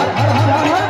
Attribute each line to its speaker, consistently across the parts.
Speaker 1: हर हर हर हर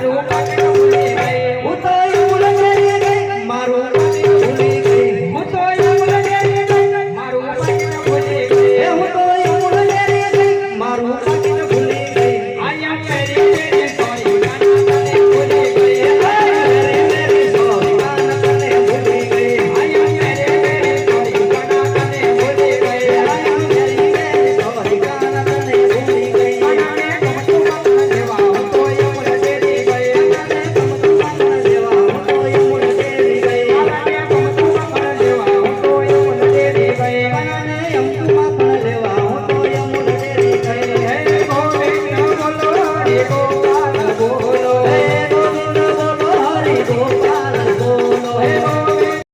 Speaker 1: Valeu.